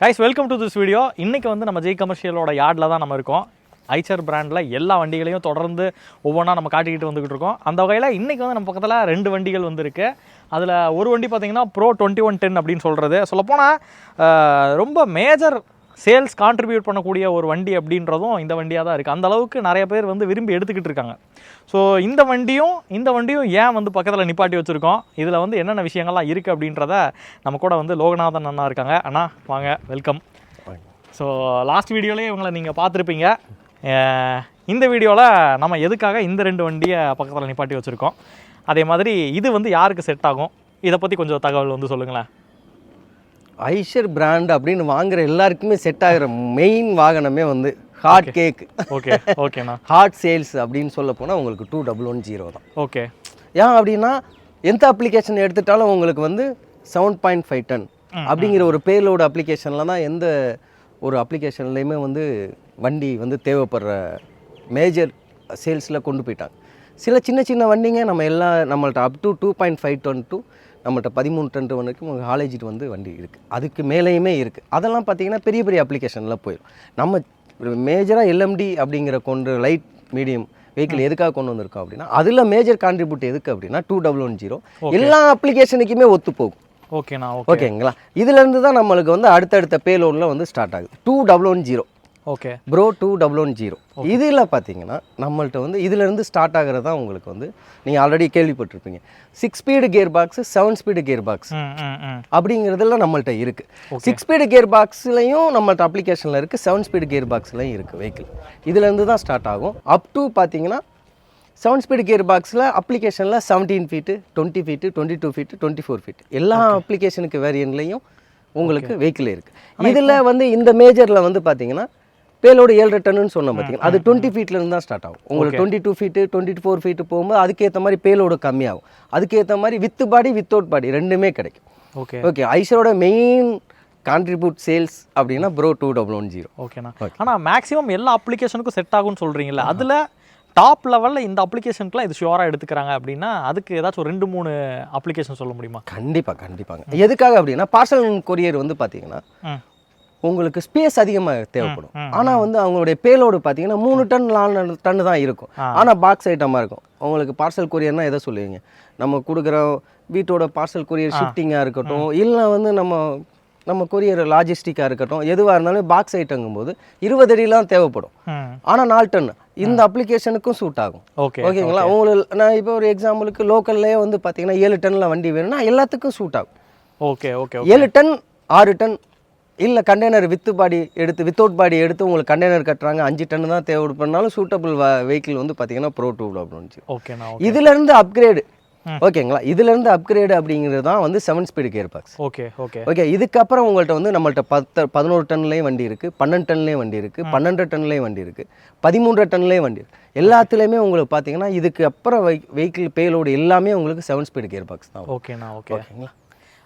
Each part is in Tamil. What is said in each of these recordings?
Guys welcome to this video இன்னைக்கு வந்து நம்ம ஜெய் கமர்ஷியலோட யார்டில் தான் நம்ம இருக்கோம். ஐச்சர் பிராண்டில் எல்லா வண்டிகளையும் தொடர்ந்து ஒவ்வொன்றா நம்ம காட்டிக்கிட்டு வந்துக்கிட்டு இருக்கோம். அந்த வகையில் இன்றைக்கி வந்து நம்ம பக்கத்தில் ரெண்டு வண்டிகள் வந்திருக்கு. அதில் ஒரு வண்டி பார்த்தீங்கன்னா ப்ரோ டுவெண்ட்டி ஒன் டென் அப்படின்னு சொல்கிறது சொல்லப்போனால் ரொம்ப மேஜர் சேல்ஸ் கான்ட்ரிபியூட் பண்ணக்கூடிய ஒரு வண்டி அப்படின்றதும் இந்த வண்டியாக தான் இருக்குது அந்த அளவுக்கு நிறைய பேர் வந்து விரும்பி எடுத்துக்கிட்டு இருக்காங்க. ஸோ இந்த வண்டியும் இந்த வண்டியும் ஏன் வந்து பக்கத்தில் நிப்பாட்டி வச்சுருக்கோம்? இதில் வந்து என்னென்ன விஷயங்கள்லாம் இருக்குது அப்படின்றத நம்ம கூட வந்து லோகநாதன் அண்ணா இருக்காங்க. அண்ணா வாங்க வெல்கம் ஸோ லாஸ்ட் வீடியோலேயே இவங்களை நீங்கள் பார்த்துருப்பீங்க. இந்த வீடியோவில் நம்ம எதுக்காக இந்த ரெண்டு வண்டியை பக்கத்தில் நிப்பாட்டி வச்சுருக்கோம்? அதே மாதிரி இது வந்து யாருக்கு செட் ஆகும்? இதை பற்றி கொஞ்சம் தகவல் வந்து சொல்லுங்களேன். ஐஷர் பிராண்ட் அப்படின்னு வாங்குற எல்லாருக்குமே செட் ஆகிற மெயின் வாகனமே வந்து ஹாட் கேக் ஓகே ஓகேண்ணா ஹாட் சேல்ஸ் அப்படின்னு சொல்ல போனால் உங்களுக்கு டூ டபுள் ஒன் ஜீரோ தான். ஓகே ஏன் அப்படின்னா எந்த அப்ளிகேஷன் எடுத்துட்டாலும் உங்களுக்கு வந்து செவன் பாயிண்ட் ஃபைவ் டன் அப்படிங்கிற ஒரு பேலோட அப்ளிகேஷனில் தான் எந்த ஒரு அப்ளிகேஷன்லேயுமே வந்து வண்டி வந்து தேவைப்படுற மேஜர் சேல்ஸில் கொண்டு போயிட்டாங்க. சில சின்ன சின்ன வண்டிங்க நம்ம எல்லா நம்மள்ட்ட up to two point five ton to நம்மள்ட்ட பதிமூணு டன் வரைக்கும் காலேஜிட்டு வந்து வண்டி இருக்குது அதுக்கு மேலேயுமே இருக்குது அதெல்லாம் பார்த்தீங்கன்னா பெரிய பெரிய அப்ளிகேஷனில் போயிடும் நம்ம மேஜராக எல்எம்டி அப்படிங்கிற கொண்டு லைட் மீடியம் வெஹிக்கிள் எதுக்காக கொண்டு வந்திருக்கோம் அப்படின்னா அதில் மேஜர் கான்ட்ரிபியூட் எதுக்கு அப்படின்னா டூ டபுள் ஒன் ஜீரோ எல்லா அப்ளிகேஷனுக்குமே ஒத்து போகும். ஓகேண்ணா ஓகே ஓகேங்களா இதுலேருந்து தான் நம்மளுக்கு வந்து அடுத்தடுத்த பேலோடில் வந்து ஸ்டார்ட் ஆகுது. Two double one zero okay bro two double one zero இதில் பார்த்தீங்கன்னா நம்மள்ட்ட வந்து இதுலேருந்து ஸ்டார்ட் ஆகிறது தான் உங்களுக்கு வந்து நீங்கள் ஆல்ரெடி கேள்விப்பட்டிருப்பீங்க. Six speed gear box seven speed gear box அப்படிங்கிறதுல நம்மள்ட்ட இருக்குது சிக்ஸ் ஸ்பீடு கியர் பாக்ஸ்லையும் நம்மள்ட்ட அப்ளிகேஷனில் இருக்குது செவன் ஸ்பீடு கியர் பாக்ஸ்லையும் இருக்குது வெஹிக்கிள் இதுலேருந்து தான் ஸ்டார்ட் ஆகும். அப் டு பார்த்தீங்கன்னா செவன் ஸ்பீடு கியர் பாக்ஸில் அப்ளிகேஷனில் seventeen feet twenty feet twenty two feet twenty four feet எல்லா அப்ளிகேஷனுக்கு வேரியன்ட்லையும் உங்களுக்கு வெஹிக்கிள் இருக்குது இதில் வந்து இந்த மேஜரில் வந்து பார்த்தீங்கன்னா பேலோடு ஏழு டன்னு சொன்னோம் பார்த்தீங்கன்னா அது டுவெண்ட்டி ஃபீட்லேருந்து தான் ஸ்டார்ட் ஆகும். உங்களுக்கு twenty two feet twenty four feet போகும்போது அதுக்கேற்ற மாதிரி பேலோடு கம்மியாகும். அதுக்கேற்ற மாதிரி வித் பாடி வித்தவுட் பாடி ரெண்டுமே கிடைக்கும். ஓகே ஓகே ஐஷரோட மெயின் கான்ட்ரிபியூட் சேல்ஸ் அப்படின்னா bro two double one zero ஓகேண்ணா ஆனால் மேக்ஸிமம் எல்லா அப்ளிகேஷனுக்கும் செட் ஆகும்னு சொல்கிறீங்களா அதில் டாப் லெவலில் இந்த அப்ளிகேஷனுக்குலாம் இது ஷுவராக எடுத்துக்கிறாங்க அப்படின்னா அதுக்கு ஏதாச்சும் ஒரு ரெண்டு மூணு அப்ளிகேஷன் சொல்ல முடியுமா? கண்டிப்பாக கண்டிப்பாங்க. எதுக்காக அப்படின்னா பார்சல் கொரியர் வந்து பார்த்தீங்கன்னா உங்களுக்கு ஸ்பேஸ் அதிகமாக தேவைப்படும். ஆனால் வந்து அவங்களுடைய பேலோடு பார்த்தீங்கன்னா மூணு டன் நாலு டன் தான் இருக்கும். ஆனால் பாக்ஸ் ஐட்டமாக இருக்கும். உங்களுக்கு பார்சல் கொரியர்னா எதை சொல்லுவீங்க? நம்ம கொடுக்குற வீட்டோட பார்சல் கொரியர் ஷிஃப்டிங்காக இருக்கட்டும் இல்லை வந்து நம்ம நம்ம கொரியர் லாஜிஸ்டிக்காக இருக்கட்டும் எதுவாக இருந்தாலும் பாக்ஸ் ஐட்டங்கும் போது இருபது அடிலாம் தேவைப்படும். ஆனால் நாலு டன். இந்த அப்ளிகேஷனுக்கும் சூட் ஆகும். ஓகே ஓகேங்களா? உங்களுக்கு நான் இப்போ ஒரு எக்ஸாம்பிளுக்கு லோக்கல்லே வந்து பார்த்தீங்கன்னா ஏழு டன்னில் வண்டி வேணும்னா எல்லாத்துக்கும் சூட் ஆகும். Okay okay. ஏழு டன் ஆறு டன் இல்லை கண்டெய்னர் வித்து பாடி எடுத்து வித்தவுட் பாடி எடுத்து உங்களுக்கு கண்டெய்னர் கட்டுறாங்க அஞ்சு டன் தான் தேவைப்படுனாலும் சூட்டபிள் வெஹிக்கிள் வந்து பார்த்தீங்கன்னா ப்ரோ டூ அப்படின்னு ஓகேண்ணா இதுலேருந்து அப்கிரேடு ஓகேங்களா? இதுலேருந்து அப்கிரேடு அப்படிங்கிறது தான் வந்து seven speed gear box okay okay okay இதுக்கப்புறம் உங்கள்கிட்ட வந்து நம்மள்ட்ட பத்து பதினோரு டன்லேயும் வண்டி இருக்குது பன்னெண்டு டன்லேயும் வண்டி இருக்குது பன்னெண்டு டன்லேயும் வண்டி இருக்குது பதிமூன்று டன்லேயும் வண்டி இருக்குது எல்லாத்துலேயுமே உங்களுக்கு பார்த்தீங்கன்னா இதுக்கு அப்புறம் வெஹிக்கிள் பேலோடு எல்லாமே உங்களுக்கு செவன் ஸ்பீடு கியர் பாக்ஸ் தான் ஓகேண்ணா ஓகே ஓகேங்களா?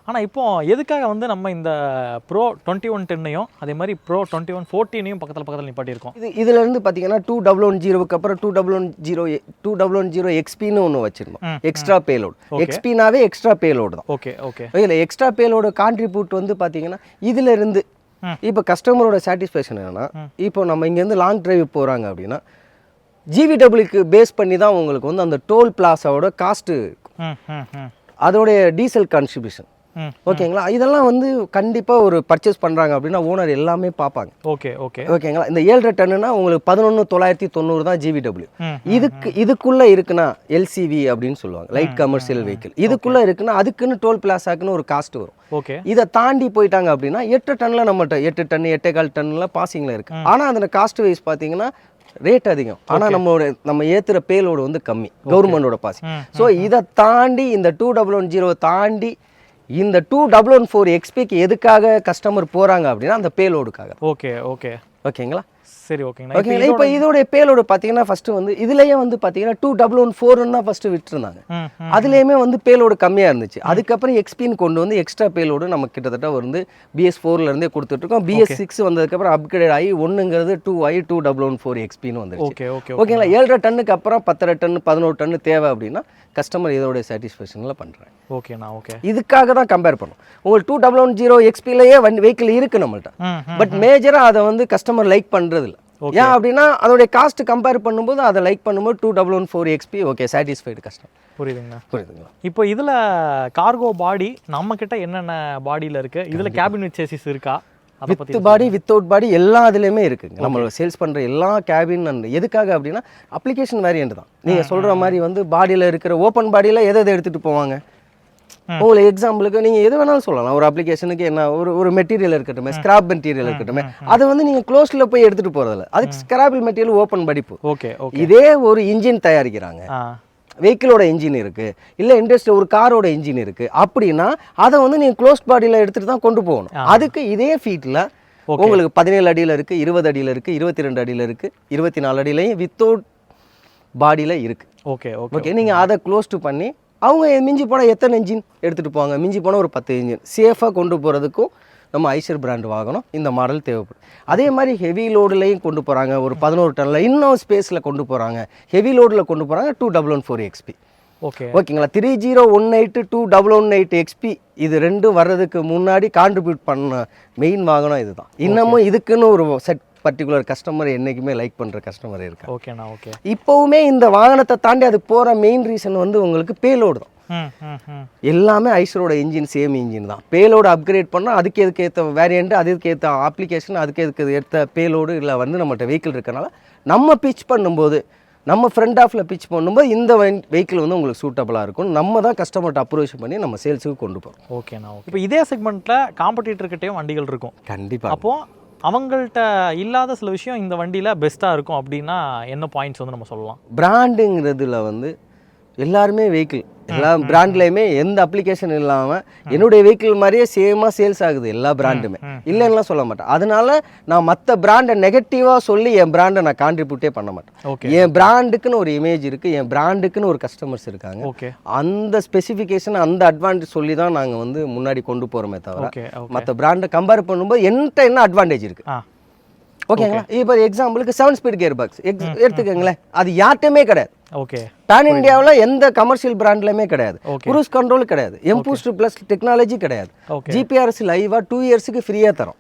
ஆனால் இப்போ எதுக்காக வந்து நம்ம இந்த ப்ரோ டுவெண்ட்டி ஒன் டென்னையும் அதே மாதிரி ப்ரோ டுவெண்ட்டி ஒன் ஃபோர்டீனையும் பக்கத்தில் பக்கத்தில் நிப்பாட்டியிருக்கோம்? இது இதுலேருந்து பார்த்தீங்கன்னா டூ டபுள் ஒன் ஜீரோவுக்கு அப்புறம் two double one zero two double one zero எக்ஸ்பின்னு ஒன்று வச்சுருந்தோம். எக்ஸ்ட்ரா பேலோடு எக்ஸ்பினாவே எக்ஸ்ட்ரா பேலோடு தான். ஓகே ஓகே இதில் எக்ஸ்ட்ரா பேலோட கான்ட்ரிபியூட் வந்து பார்த்தீங்கன்னா இதுல இருந்து ம். இப்போ கஸ்டமரோட சாட்டிஸ்ஃபேக்ஷன் என்னன்னா இப்போ நம்ம இங்கேருந்து லாங் டிரைவ் போகிறாங்க அப்படின்னா ஜிவிடபிள்யூக்கு பேஸ் பண்ணி தான் உங்களுக்கு வந்து அந்த டோல் பிளாஸாவோட காஸ்ட்டு அதோடைய டீசல் கான்ட்ரிபியூஷன் ஓகேங்களா? இதெல்லாம் வந்து கண்டிப்பாக ஒரு பர்ச்சேஸ் பண்ணுறாங்க அப்படின்னா ஓனர் எல்லாமே பார்ப்பாங்க. Okay okay. ஓகேங்களா? இந்த ஏழரை டன்னுனா உங்களுக்கு பதினொன்று தொள்ளாயிரத்தி தொண்ணூறு தான் ஜிவிடபிள்யூ இதுக்கு இதுக்குள்ளே இருக்குன்னா எல்சிவி அப்படின்னு சொல்லுவாங்க. லைட் கமர்ஷியல் வெஹிக்கிள் இதுக்குள்ளே இருக்குன்னா அதுக்குன்னு டோல் பிளாஸாக்குன்னு ஒரு காஸ்ட் வரும். ஓகே. இதை தாண்டி போயிட்டாங்க அப்படின்னா எட்டு டன்ல நம்மகிட்ட எட்டு டன் எட்டே கால் டன்ல பாசிங்கில் இருக்கு ஆனால் அதில் காஸ்ட் வைஸ் பார்த்தீங்கன்னா ரேட் அதிகம். ஆனால் நம்மளோட நம்ம ஏற்றுற பேலோடு வந்து கம்மி. கவர்மெண்டோட பாசிங் ம், ஸோ இதை தாண்டி இந்த டூ டபுள் ஒன் ஜீரோ தாண்டி இந்த டூ டபுள் ஒன் ஃபோர் எக்ஸ்பிக்கு எதுக்காக கஸ்டமர் போகிறாங்க அப்படின்னா அந்த பேலோடுக்காக ஓகே ஓகே ஓகேங்களா சரி ஓகேங்கண்ணா இப்போ ஓகேங்களா இப்போ இதோடைய பேலோடு பார்த்தீங்கன்னா ஃபஸ்ட்டு வந்து இதுலேயே வந்து பார்த்தீங்கன்னா டூ டபுள் ஒன் ஃபோர்னு தான் ஃபஸ்ட்டு விட்டுருந்தாங்க. அதுலேயுமே வந்து பேலோடு கம்மியாக இருந்துச்சு. அதுக்கப்புறம் எக்ஸ்பின்னு கொண்டு வந்து எக்ஸ்ட்ரா பேலோடு நம்ம கிட்டத்தட்ட வந்து பிஎஸ் இருந்தே கொடுத்துட்ருக்கோம். பிஎஸ் சிக்ஸ் வந்ததுக்கப்புறம் அப்கிரேட் ஆகி ஒன்றுங்கிறது டூ ஆகி டூ டபுள் ஒன் ஃபோர் எக்ஸ்பின்னு வந்துருச்சு. ஓகே ஓகே ஓகேங்களா ஏழரை டன்னுக்கு அப்புறம் பத்தரை டன் பதினோரு டன்னு தேவை அப்படின்னா கஸ்டமர் இதோடைய சாட்டிஸ்ஃபேக்ஷனில் பண்ணுறேன் ஓகேண்ணா ஓகே இதுக்காக தான் கம்பேர் பண்ணும். உங்களுக்கு டூ டபுள் ஒன் ஜீரோ எக்ஸ்பிலேயே வண்டி வெஹிக்கிள் இருக்குது நம்மள்ட்ட. பட் மேஜராக அதை வந்து கஸ்டமர் லைக் பண்ணுறது இல்ல ஏன் அப்படின்னா அதோடைய காஸ்ட் கம்பேர் பண்ணும்போது அதை லைக் பண்ணும்போது two double one four XP okay satisfied customer புரியுதுங்கண்ணா புரியுதுங்களா? இப்போ இதில் கார்கோ பாடி நம்ம கிட்ட என்னென்ன பாடியில் இருக்கு? இதில் கேபின் வித் சேசிஸ் இருக்கா? வித் பாடி வித்தவுட் பாடி எல்லா இதுலேயுமே இருக்குங்க. நம்ம சேல்ஸ் பண்ணுற எல்லா கேபின் அண்ட் எதுக்காக அப்படின்னா அப்ளிகேஷன் வேரியண்ட் தான். நீங்கள் சொல்கிற மாதிரி வந்து பாடியில் இருக்கிற ஓப்பன் பாடியில் எதை எதை எடுத்துகிட்டு போவாங்க? உங்களுக்கு எக்ஸாம்பிளுக்கு நீங்கள் எது வேணாலும் சொல்லலாம். ஒரு அப்ளிகேஷனுக்கு என்ன ஒரு ஒரு மெட்டீரியல் இருக்கட்டும் ஸ்கிராப் மெட்டீரியல் இருக்கட்டும் அதை வந்து நீங்கள் க்ளோஸில் போய் எடுத்துகிட்டு போகிறதில்ல அதுக்கு ஸ்கிராபிள் மெட்டீரியல் ஓப்பன் படிப்பு. ஓகே இதே ஒரு இன்ஜின் தயாரிக்கிறாங்க. வெஹிக்கிளோட இன்ஜின் இருக்கு. இல்லை இண்டஸ்ட்ரி ஒரு காரோட இன்ஜின் இருக்கு. அப்படின்னா அதை வந்து நீங்க க்ளோஸ் பாடியில் எடுத்துட்டு தான் கொண்டு போகணும். அதுக்கு இதே ஃபீட்டில் உங்களுக்கு பதினேழு அடியில் இருக்கு இருபது அடியில் இருக்கு இருபத்தி ரெண்டு அடியில் இருக்கு இருபத்தி நாலு அடியிலையும் வித்தவுட் பாடியில் இருக்கு. ஓகே ஓகே நீங்கள் அதை க்ளோஸ் டு பண்ணி அவங்க மிஞ்சி போனால் எத்தனை இன்ஜின் எடுத்துகிட்டு போவாங்க? மிஞ்சி போனால் ஒரு பத்து இன்ஜின் சேஃபாக கொண்டு போகிறதுக்கும் நம்ம ஐசர் பிராண்ட் வாங்கணும். இந்த மாடல் தேவைப்படும். அதே மாதிரி ஹெவி லோடுலையும் கொண்டு போகிறாங்க ஒரு பதினோரு டன்னில் இன்னும் ஸ்பேஸில் கொண்டு போகிறாங்க ஹெவி லோடில் கொண்டு போகிறாங்க two double one four XP okay ஓகேங்களா three zero one eight two double one eight XP இது ரெண்டும் வர்றதுக்கு முன்னாடி கான்ட்ரிபியூட் பண்ண மெயின் வாகனம் இதுதான். இன்னமும் இதுக்குன்னு ஒரு செட் பர்டிகுலர் கஸ்டமர் என்றைக்குமே லைக் பண்ணுற கஸ்டமர் இருக்காங்க ஓகேண்ணா ஓகே. இப்போவுமே இந்த வாகனத்தை தாண்டி அது போகிற மெயின் ரீசன் வந்து உங்களுக்கு பேலோடு தான். எல்லாமே ஐசரோட இன்ஜின் சேம் இன்ஜின் தான். பேலோடு அப்கிரேட் பண்ணால் அதுக்கு எதுக்கு ஏற்ற வேரியண்ட் அதுக்கு ஏற்ற அப்ளிகேஷன் அதுக்கு எதுக்கு ஏற்ற பேலோடு இல்லை வந்து நம்மகிட்ட வெஹிக்கிள் இருக்கனால நம்ம பிச் பண்ணும்போது நம்ம ஃப்ரண்ட் ஆஃபில் பிச் பண்ணும்போது இந்த வெஹிக்கிள் வந்து உங்களுக்கு சூட்டபுளாக இருக்கும். நம்ம தான் கஸ்டமர்கிட்ட அப்ரோச் பண்ணி நம்ம சேல்ஸுக்கு கொண்டு போகிறோம் ஓகேண்ணா ஓகே. இப்போ இதே செக்மெண்ட்டில் காம்படிட்டர்கிட்டையும் வண்டிகள் இருக்கும். கண்டிப்பாக அப்போ அவங்கள்ட்ட இல்லாத சில விஷயம் இந்த வண்டியில் பெஸ்ட்டாக இருக்கும் அப்படின்னா என்ன பாயிண்ட்ஸ் வந்து நம்ம சொல்லலாம்? பிராண்டுங்கிறதுல வந்து எல்லாருமே வெஹிக்கிள் எல்லா பிராண்ட்லேயுமே எந்த அப்ளிகேஷன் இல்லாமல் என்னுடைய வெஹிக்கிள் மாதிரியே சேமாக சேல்ஸ் ஆகுது எல்லா பிராண்டுமே இல்லைன்னுலாம் சொல்ல மாட்டேன். அதனால நான் மற்ற பிராண்டை நெகட்டிவாக சொல்லி என் பிராண்டை நான் கான்ட்ரிபியூட்டே பண்ண மாட்டேன். என் பிராண்டுக்குன்னு ஒரு இமேஜ் இருக்குது என் பிராண்டுக்குன்னு ஒரு கஸ்டமர்ஸ் இருக்காங்க. அந்த ஸ்பெசிஃபிகேஷன் அந்த அட்வான்டேஜ் சொல்லி தான் நாங்கள் வந்து முன்னாடி கொண்டு போகிறோமே தவிர மற்ற பிராண்டை கம்பேர் பண்ணும்போது என்கிட்ட என்ன அட்வான்டேஜ் இருக்குது ஓகேங்களா இப்போ எக்ஸாம்பிளுக்கு செவன் ஸ்பீட் கியர் பாக்ஸ் எடுத்துக்கோங்களேன். அது யார்கிட்டயுமே கிடையாது. ஓகே. பேன் இந்தியாவில் எந்த கமர்ஷியல் பிராண்ட்லையுமே கிடையாது. குரூஸ் கண்ட்ரோல் கிடையாது. எம்பூஸ்ட் ப்ளஸ் டெக்னாலஜி கிடையாது. ஜிபிஆர்எஸ் லைவாக டூ இயர்ஸுக்கு ஃப்ரீயாக தரோம்.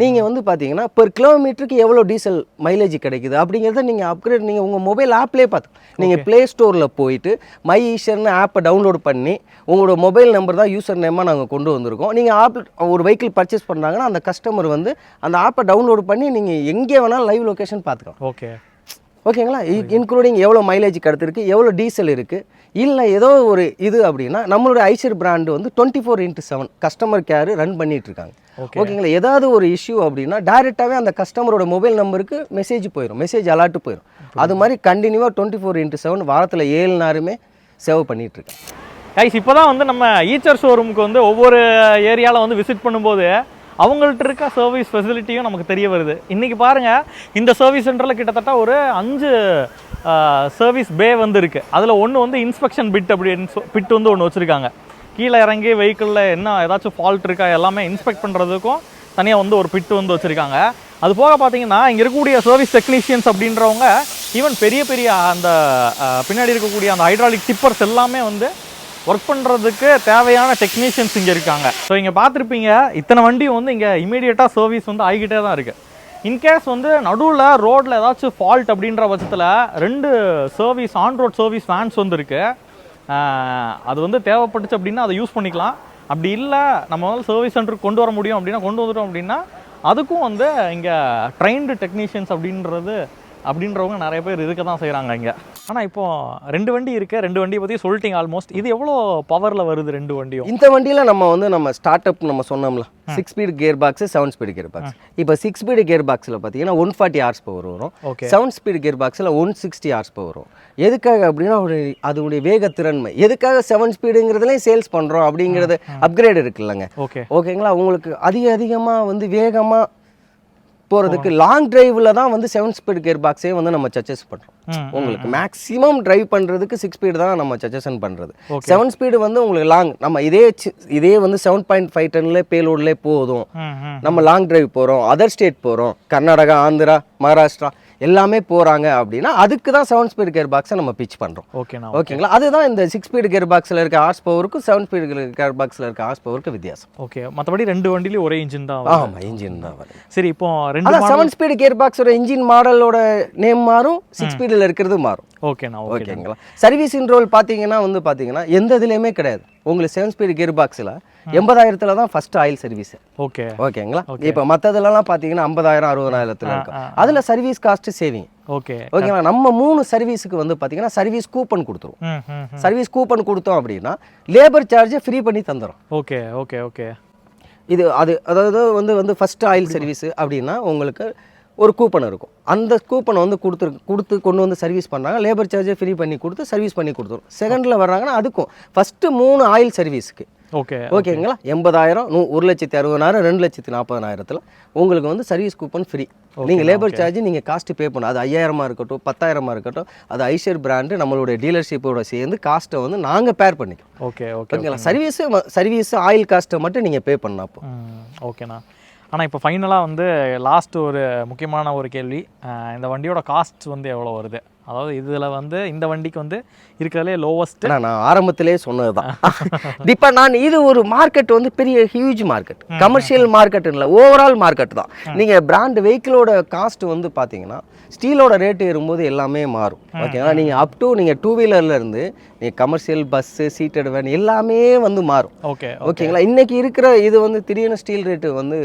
நீங்கள் வந்து பார்த்தீங்கன்னா பெர் கிலோமீட்டருக்கு எவ்வளோ டீசல் மைலேஜ் கிடைக்குது அப்படிங்கிறத நீங்கள் அப்கிரேட் நீங்கள் உங்கள் மொபைல் ஆப்லேயே பார்த்து நீங்கள் ப்ளே ஸ்டோரில் போயிட்டு மை ஈஷர்னு ஆப்பை டவுன்லோட் பண்ணி உங்களோட மொபைல் நம்பர் தான் யூசர் நேமாக நாங்கள் கொண்டு வந்திருக்கோம். நீங்கள் ஆப் ஒரு வெஹிக்கிள் பர்ச்சேஸ் பண்ணுறாங்கன்னா அந்த கஸ்டமர் வந்து அந்த ஆப்பை டவுன்லோட் பண்ணி நீங்கள் எங்கே வேணாலும் லைவ் லொகேஷன் பார்த்துக்கலாம். ஓகே. ஓகேங்களா? இன்க்ளூடிங் எவ்வளோ மைலேஜ் கிடத்திருக்கு எவ்வளோ டீசல் இருக்குது இல்லை ஏதோ ஒரு இது அப்படின்னா நம்மளுடைய ஐசர் பிராண்டு வந்து twenty four into seven customer care run பண்ணிட்டு இருக்காங்க. Okay. ஓகேங்களா? ஏதாவது ஒரு இஷ்யூ அப்படின்னா டைரெக்டாகவே அந்த கஸ்டமரோட மொபைல் நம்பருக்கு மெசேஜ் போயிடும் மெசேஜ் அலர்ட் போயிடும் அது மாதிரி கண்டினியூவாக டுவெண்ட்டி ஃபோர் இன்ட்டு செவன் வாரத்தில் ஏழு நேரமே சேவ் பண்ணிட்டு இருக்கேன் கைஸ் இப்போ தான் வந்து நம்ம ஈச்சர் ஷோரூமுக்கு வந்து ஒவ்வொரு ஏரியாவில் வந்து விசிட் பண்ணும்போது அவங்கள்ட்ட இருக்க சர்வீஸ் ஃபெசிலிட்டியும் நமக்கு தெரிய வருது. இன்றைக்கி பாருங்கள் இந்த சர்வீஸ் சென்டரில் கிட்டத்தட்ட ஒரு அஞ்சு சர்வீஸ் பே வந்து இருக்குது அதில் ஒன்று வந்து இன்ஸ்பெக்ஷன் பிட் அப்படின்னு பிட் வந்து ஒன்று வச்சுருக்காங்க. கீழே இறங்கி வெஹிக்கிளில் என்ன ஏதாச்சும் ஃபால்ட் இருக்கா எல்லாமே இன்ஸ்பெக்ட் பண்ணுறதுக்கும் தனியாக வந்து ஒரு பிட்டு வந்து வச்சுருக்காங்க. அது போக பார்த்தீங்கன்னா இங்கே இருக்கக்கூடிய சர்வீஸ் டெக்னீஷியன்ஸ் அப்படின்றவங்க ஈவன் பெரிய பெரிய அந்த பின்னாடி இருக்கக்கூடிய அந்த ஹைட்ராலிக் டிப்பர்ஸ் எல்லாமே வந்து ஒர்க் பண்ணுறதுக்கு தேவையான டெக்னீஷியன்ஸ் இங்கே இருக்காங்க. ஸோ இங்கே பார்த்துருப்பீங்க இத்தனை வண்டியும் வந்து இங்கே இமீடியட்டாக சர்வீஸ் வந்து ஆகிக்கிட்டே தான் இருக்குது இன்கேஸ் வந்து நடுவில் ரோட்டில் ஏதாச்சும் ஃபால்ட் அப்படின்ற பட்சத்தில் ரெண்டு service on road service vans வந்து அது வந்து தேவைப்பட்டுச்சு அப்படின்னா அதை யூஸ் பண்ணிக்கலாம். அப்படி இல்லை நம்ம வந்து சர்வீஸ் சென்டருக்கு கொண்டு வர முடியும் அப்படின்னா கொண்டு வந்துட்டோம் அப்படின்னா அதுக்கும் வந்து இங்கே ட்ரைன்டு டெக்னீஷியன்ஸ் அப்படின்றது அப்படின்றவங்க நிறைய பேர் இருக்க தான் செய்கிறாங்க இங்கே. ஆனால் இப்போ ரெண்டு வண்டி இருக்கு ரெண்டு வண்டியை பற்றி சொல்லிட்டீங்க ஆல்மோஸ்ட் இது எவ்வளோ பவரில் வருது ரெண்டு வண்டியும்? இந்த வண்டியில் நம்ம வந்து நம்ம ஸ்டார்ட் அப் நம்ம சொன்னோம்ல. Six speed gear box seven speed gear box இப்போ சிக்ஸ் ஸ்பீடு கியர் பாக்ஸில் பார்த்தீங்கன்னா ஒன் ஃபார்ட்டி ஹார்ஸ் பவர் வரும். செவன் ஸ்பீடு கியர் பாக்ஸில் ஒன் சிக்ஸ்டி ஹார்ஸ் பவர் வரும். எதுக்காக அப்படின்னா அதனுடைய வேகத்திறன்மை எதுக்காக செவன் ஸ்பீடுங்கிறதுலையும் சேல்ஸ் பண்ணுறோம் அப்படிங்கிறது அப்கிரேட் இருக்குல்லங்க ஓகே ஓகேங்களா உங்களுக்கு அதிக அதிகமாக வந்து வேகமாக போகிறதுக்கு லாங் டிரைவில் தான் வந்து செவன் ஸ்பீட் கியர் பாக்ஸே வந்து நம்ம சஜஸ்ட் பண்ணுறோம் உங்களுக்கு மேக்ஸிமம் டிரைவ் பண்ணுறதுக்கு சிக்ஸ் ஸ்பீடு தான் நம்ம சஜஷன் பண்ணுறது. செவன் ஸ்பீடு வந்து உங்களுக்கு லாங் நம்ம இதே இதே வந்து செவன் பாயிண்ட் ஃபைவ் டன்ல பேலோட்லேயே போதும். நம்ம லாங் டிரைவ் போகிறோம் அதர் ஸ்டேட் போகிறோம் கர்நாடகா ஆந்திரா மகாராஷ்டிரா எல்லாமே போகிறாங்க அப்படின்னா அதுக்கு தான் செவன் ஸ்பீட் கியர் பாக்ஸை நம்ம பிச் பண்ணுறோம் ஓகேண்ணா ஓகேங்களா அதுதான் இந்த சிக்ஸ் ஸ்பீடு கியர் பாக்ஸில் இருக்க ஹார்ஸ் பவருக்கும் செவன் ஸ்பீடு கியர் பாக்ஸில் இருக்க ஹார்ஸ் பவருக்கு வித்தியாசம். ஓகே மற்றபடி ரெண்டு வண்டிலையும் ஒரே இன்ஜின் தான். ஆமாம் இன்ஜின் தான் வரும் சரி இப்போ ரெண்டு செவன் ஸ்பீடு கியர் பாக்ஸோட இன்ஜின் மாடலோட நேம் மாறும் சிக்ஸ் ஸ்பீடில் இருக்கிறது மாறும். ஓகேண்ணா ஓகே ஓகேங்களா சர்வீஸ் இன்ரோல் பார்த்தீங்கன்னா வந்து பார்த்தீங்கன்னா எந்த இதுலேயுமே கிடையாது. உங்களுக்கு செவன் ஸ்பீடு கியர் பாக்ஸில் எண்பதாயிரத்தில் தான் ஃபர்ஸ்ட் ஆயில் சர்வீஸ் ஓகே ஓகேங்களா இப்போ மற்றதுலலாம் பார்த்தீங்கன்னா ஐம்பதாயிரம் அறுபதாயிரத்தில் இருக்கும். அதில் சர்வீஸ் காஸ்ட் சேவிங் ஓகே ஓகேங்களா நம்ம மூணு சர்வீஸுக்கு வந்து பார்த்தீங்கன்னா சர்வீஸ் கூப்பன் கொடுத்துருவோம். ம் ம் ம். சர்வீஸ் கூப்பன் கொடுத்தோம் அப்படின்னா லேபர் சார்ஜை ஃப்ரீ பண்ணி தந்துடும் ஓகே ஓகே ஓகே இது அது அதாவது வந்து வந்து ஃபஸ்ட்டு ஆயில் சர்வீஸ் அப்படின்னா உங்களுக்கு ஒரு கூப்பன் இருக்கும். அந்த கூப்பனை வந்து கொடுத்து கொடுத்து கொண்டு வந்து சர்வீஸ் பண்ணுறாங்க லேபர் சார்ஜை ஃப்ரீ பண்ணி கொடுத்து சர்வீஸ் பண்ணி கொடுத்துரும். செகண்டில் வர்றாங்கன்னா அதுக்கும். ஃபஸ்ட்டு மூணு ஆயில் சர்வீஸ்க்கு ஓகே ஓகேங்களா எண்பதாயிரம் நூ ஒரு லட்சத்தி அறுபதாயிரம் ரெண்டு லட்சத்தி நாற்பதாயிரத்தில் உங்களுக்கு வந்து சர்வீஸ் கூப்பன் ஃப்ரீ நீங்கள் லேபர் சார்ஜ் நீங்கள் காஸ்ட் பே பண்ணணும் அது ஐயாயிரமா இருக்கட்டும் பத்தாயிரமா இருக்கட்டும் அது ஐஷர் பிராண்டு நம்மளுடைய டீலர்ஷிப்போட சேர்ந்து காஸ்ட்டை வந்து நாங்கள் பேர் பண்ணிக்கிறோம். ஓகே ஓகே ஓகேங்களா? சர்வீஸு சர்வீஸ் ஆயில் காஸ்ட்டை மட்டும் நீங்கள் பே பண்ணா அப்போ ம் ஓகேண்ணா ஆனால் இப்போ ஃபைனலாக வந்து லாஸ்ட் ஒரு முக்கியமான ஒரு கேள்வி. இந்த வண்டியோட காஸ்ட் வந்து எவ்வளோ வருது? அதாவது இதில் வந்து இந்த வண்டிக்கு வந்து இருக்கிறதுலே லோவஸ்ட் நான் ஆரம்பத்திலே சொன்னது தான் இப்போ நான் இது ஒரு மார்க்கெட் வந்து பெரிய ஹியூஜ் மார்க்கெட் கமர்ஷியல் மார்க்கெட் இல்லை ஓவரால் மார்க்கெட் தான். நீங்கள் பிராண்ட் வெஹிக்கிளோட காஸ்ட் வந்து பார்த்தீங்கன்னா ஸ்டீலோட ரேட் ஏறும்போது எல்லாமே மாறும். ஓகேங்களா நீங்கள் அப் டு நீங்கள் டூ வீலர்லேருந்து நீங்கள் கமர்ஷியல் பஸ்ஸு சீட்டட் வேன் எல்லாமே வந்து மாறும். ஓகே ஓகேங்களா இன்னைக்கு இருக்கிற இது வந்து திடீர்னு ஸ்டீல் ரேட்டு வந்து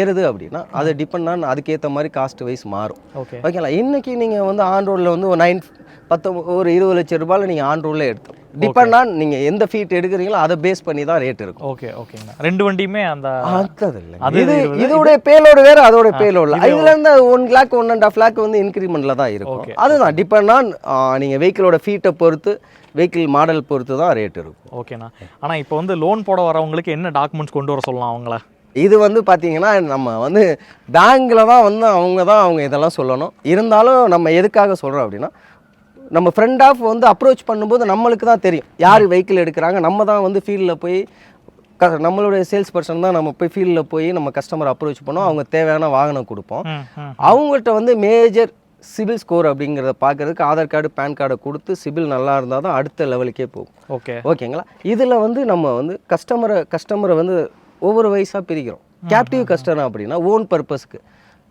ஏறுது அப்படின்னா அது டிபெண்ட் ஆன் அதுக்கேற்ற மாதிரி காஸ்ட் வைஸ் மாறும். ஓகே ஓகேங்களா இன்னைக்கு நீங்கள் வந்து ஆன் ரோடில் வந்து ஒரு நைன் பத்தொம்பது ஒரு இருபது லட்சம் ரூபாயில் நீங்கள் ஆன் ரோடில் எடுத்தோம் டிபெண்ட் ஆன் நீங்கள் எந்த ஃபீட் எடுக்கிறீங்களோ அதை பேஸ் பண்ணி தான் ரேட் இருக்கும். ஓகே ஓகேங்கண்ணா ரெண்டு வண்டியுமே அந்த அடுத்தது இல்லை இது இருபது, இதோட பேலோடு வேறு அதோட பேலோடு இதுல இருந்து one lakh one and half lakh வந்து இன்க்ரிமெண்ட்ல தான். இருக்கும். அதுதான் டிபெண்ட் ஆன் நீங்கள் வெஹிக்கிளோட ஃபீட்டை பொறுத்து வெஹிக்கிள் மாடல் பொறுத்து தான் ரேட் இருக்கும். ஓகேண்ணா ஆனால் இப்போ வந்து லோன் போட வரவங்களுக்கு என்ன டாக்குமெண்ட்ஸ் கொண்டு வர சொல்லலாம் அவங்கள? இது வந்து பார்த்தீங்கன்னா நம்ம வந்து பேங்க்கில் தான் வந்து அவங்க தான் அவங்க இதெல்லாம் சொல்லணும். இருந்தாலும் நம்ம எதுக்காக சொல்கிறோம் அப்படின்னா நம்ம ஃப்ரெண்ட் ஆஃப் வந்து அப்ரோச் பண்ணும்போது நம்மளுக்கு தான் தெரியும். யார் வெஹிக்கிள் எடுக்கிறாங்க? நம்ம தான் வந்து ஃபீல்டில் போய் க நம்மளுடைய சேல்ஸ் பர்சன் தான் நம்ம போய் ஃபீல்டில் போய் நம்ம கஸ்டமர் அப்ரோச் பண்ணோம். அவங்க தேவையான வாகனம் கொடுப்போம். அவங்கள்ட்ட வந்து மேஜர் சிபில் ஸ்கோர் அப்படிங்கிறத பார்க்கறதுக்கு ஆதார் கார்டு பேன் கார்டை கொடுத்து சிபில் நல்லா இருந்தால் தான் அடுத்த லெவலுக்கே போகும். ஓகே. ஓகேங்களா? இதில் வந்து நம்ம வந்து கஸ்டமரை கஸ்டமரை வந்து ஒவ்வொரு வயசாக பிரிக்கிறோம். கேப்டிவ் கஸ்டமர் அப்படின்னா ஓன் பர்பஸ்க்கு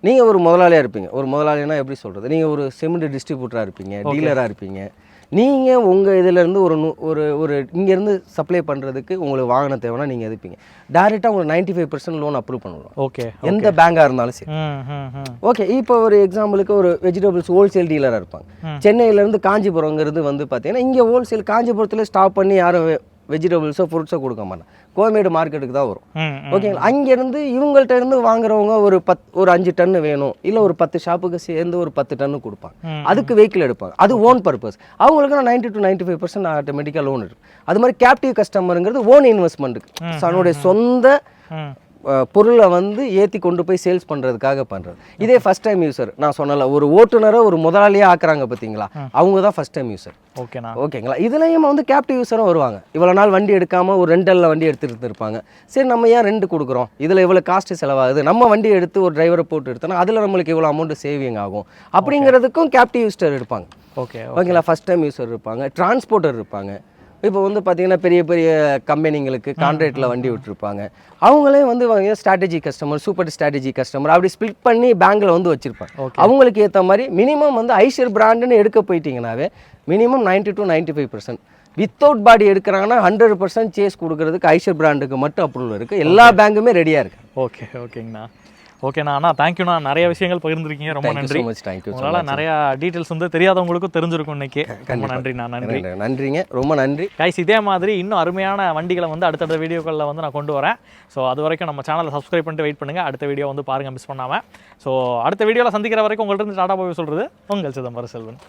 நீங்கள் ஒரு முதலாளியாக இருப்பீங்க. ஒரு முதலாளினா எப்படி சொல்கிறது நீங்கள் ஒரு சிமெண்ட் டிஸ்ட்ரிபியூட்டராக இருப்பீங்க டீலராக இருப்பீங்க. நீங்கள் உங்கள் இதிலேருந்து ஒரு நூ ஒரு ஒரு இங்கேருந்து சப்ளை பண்ணுறதுக்கு உங்களுக்கு வாகனம் தேவைன்னா நீங்கள் எதுப்பீங்க டேரெக்டாக உங்களுக்கு ninety five percent loan approve பண்ணுவோம் ஓகே எந்த பேங்காக இருந்தாலும் சரி. ஓகே இப்போ ஒரு எக்ஸாம்பிளுக்கு ஒரு வெஜிடபிள்ஸ் ஹோல்சேல் டீலராக இருப்பாங்க. சென்னையிலேருந்து காஞ்சிபுரங்கிறது வந்து பார்த்தீங்கன்னா இங்கே ஹோல்சேல் காஞ்சிபுரத்தில் ஸ்டாப் பண்ணி யாரும் வெஜிடபிள்ஸோ ஃப்ரூட்ஸோ கொடுக்க மாட்டாங்க கோயமேடு மார்க்கெட்டுக்கு தான் வரும். ஓகேங்களா அங்கேருந்து இவங்கள்ட்ட இருந்து வாங்குறவங்க ஒரு பத் ஒரு அஞ்சு டன்னு வேணும். இல்லை ஒரு பத்து ஷாப்புக்கு சேர்ந்து ஒரு பத்து டன்னு கொடுப்பாங்க. அதுக்கு வெஹிக்கிள் எடுப்பாங்க. அது ஓன் பர்பஸ் அவங்களுக்கு நான் ninety to ninety five percent ஆட்டோமேட்டிக்காக லோன் இருக்கு அது மாதிரி கேப்டிவ் கஸ்டமருங்கிறது ஓன் இன்வெஸ்ட்மெண்ட்டுக்கு ஸோ அதனுடைய சொந்த பொருளை வந்து ஏற்றி கொண்டு போய் சேல்ஸ் பண்ணுறதுக்காக பண்ணுறது இதே ஃபஸ்ட் டைம் யூசர் நான் சொன்னல ஒரு ஓட்டுநரை ஒரு முதலாளியாக ஆக்குறாங்க பார்த்தீங்களா அவங்க தான் ஃபஸ்ட் டைம் யூசர் ஓகேண்ணா ஓகேங்களா இதுலேயும் வந்து கேப்டிவ் யூஸரும் வருவாங்க. இவ்வளோ நாள் வண்டி எடுக்காமல் ஒரு ரெண்டலில் வண்டி எடுத்துகிட்டு இருப்பாங்க சரி நம்ம ஏன் ரெண்டு கொடுக்குறோம்? இதில் இவ்வளோ காஸ்ட் செலவாகுது. நம்ம வண்டி எடுத்து ஒரு டிரைவரை போட்டு எடுத்தோம்னா அதில் நம்மளுக்கு இவ்வளோ அமௌண்ட் சேவிங் ஆகும். அப்படிங்கிறதுக்கும் கேப்டிவ் யூஸ்டர் இருப்பாங்க. ஓகே ஓகேங்களா? ஃபஸ்ட் டைம் யூஸர் இருப்பாங்க. டிரான்ஸ்போர்ட்டர் இருப்பாங்க. இப்போ வந்து பார்த்தீங்கன்னா பெரிய பெரிய கம்பெனிங்களுக்கு கான்ட்ராக்டில் வண்டி விட்டுருப்பாங்க. அவங்களே வந்து strategy customer super strategy customer அப்படி ஸ்ப்ளிட் பண்ணி பேங்க்கில் வந்து வச்சுருப்பாங்க. அவங்களுக்கு ஏற்ற மாதிரி மினிமம் வந்து ஐஷர் பிராண்டுன்னு எடுக்க போயிட்டீங்கன்னாவே minimum 90 to ninety five percent without body எடுக்கிறாங்கன்னா hundred percent chassis கொடுக்கறதுக்கு ஐஷர் பிராண்டுக்கு மட்டும் அப்ரூவல் இருக்குது எல்லா பேங்குமே ரெடியாக இருக்குது ஓகே ஓகேங்கண்ணா ஓகேண்ணா அண்ணா. தேங்க்யூண்ணா நிறைய விஷயங்கள் பகிர்ந்துருக்கீங்க. ரொம்ப நன்றி. உங்களால் நிறைய டீட்டெயில்ஸ் வந்து தெரியாதவங்களுக்கும் தெரிஞ்சிருக்கும் இன்னைக்கு. ரொம்ப நன்றிண்ணா. நன்றி. நன்றிங்க. ரொம்ப நன்றி. கைஸ் இதே மாதிரி இன்னும் அருமையான வண்டிகளை வந்து அடுத்தடுத்த வீடியோக்களில் வந்து நான் கொண்டு வரேன். ஸோ அது வரைக்கும் நம்ம சேனலை சப்ஸ்கிரைப் பண்ணிட்டு வெயிட் பண்ணுங்கள் அடுத்த வீடியோ வந்து பாருங்கள் மிஸ் பண்ணாமல் ஸோ அடுத்த வீடியோவில் சந்திக்கிற வரைக்கும் உங்கள்ட்ட இருந்து டாடா போய் சொல்கிறது உங்கள் சிதம்பரம் செல்வன்.